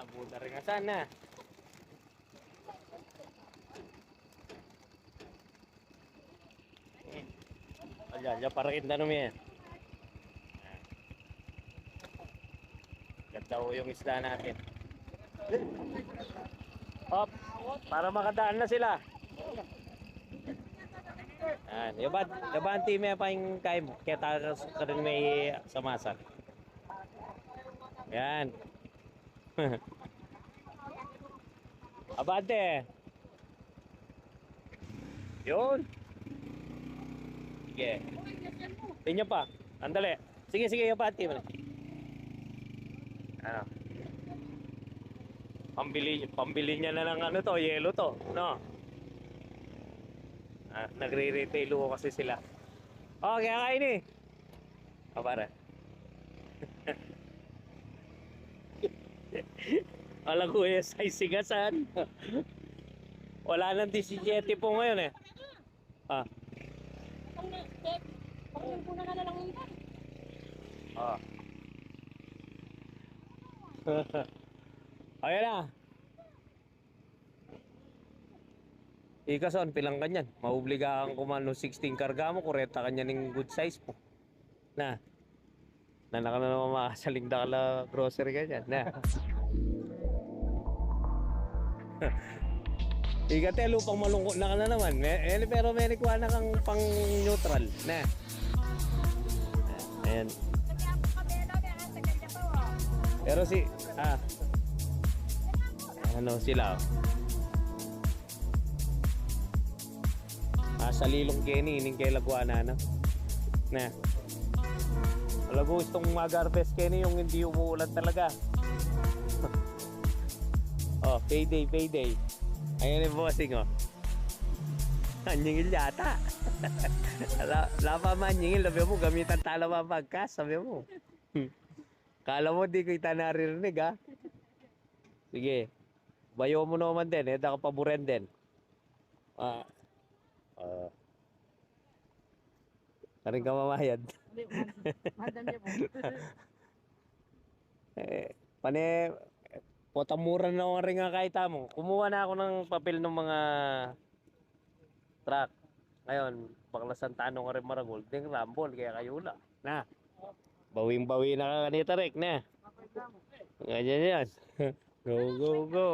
Nabuta rin nga sana. Ayan, ya para kita namin yan. Ganda ho yung isda natin. Hop, para makadaan na sila. Yan, yaban, yaban team pa yung kay mo. Kaya tayo ka rin may samasak. Yan. Abante. Yun. Sige. Tingnan pa. Andali. Sige, sige, abante mo. Ano? Pambili, pambili niya na ng ano to, yelo to. No? Ah, nagre-retail ko kasi sila. Oh, kaya kain eh. Ah, pare. Alam ko eh, sa sigasan. Wala nang 17 po ngayon eh. Ah. Pang po na lang yun. ah. Ayan na. Ikason, pilang kanyan. Maubliga kang kumano 16 karga mo, kureta kanya ng good size mo. Na. Na naman makasaling dakala grocery kanyan. Na. Igate, lupang malungkot na ka na naman. Me, eh, pero may na kang pang neutral. Na. Ayan. Pero si, ah, ano sila, ah, sa lilong Kenny, ining kay Laguana, no? Na. Wala gustong mag-harvest Kenny yung hindi umuulan talaga. oh, payday, payday. Ayan yung bossing, oh. Anyingil yata. Lapa man nyingil, sabi mo, gamitan tala mapagkas, sabi mo. Kala mo di kita naririnig ha? Sige. Bayo mo naman din. Eh, ka paboren din. Ah. Ah. Karing ka mamayad. Madam niya po. eh, pane, potamuran na ako rin nga kahit mo. Kumuha na ako ng papel ng mga truck. Ngayon, baklasan tanong ka rin maragol. Ding rambol, kaya kayo na. Na. Bawing-bawi na ka kanita, Rick, na. Ganyan yan. go, go, go.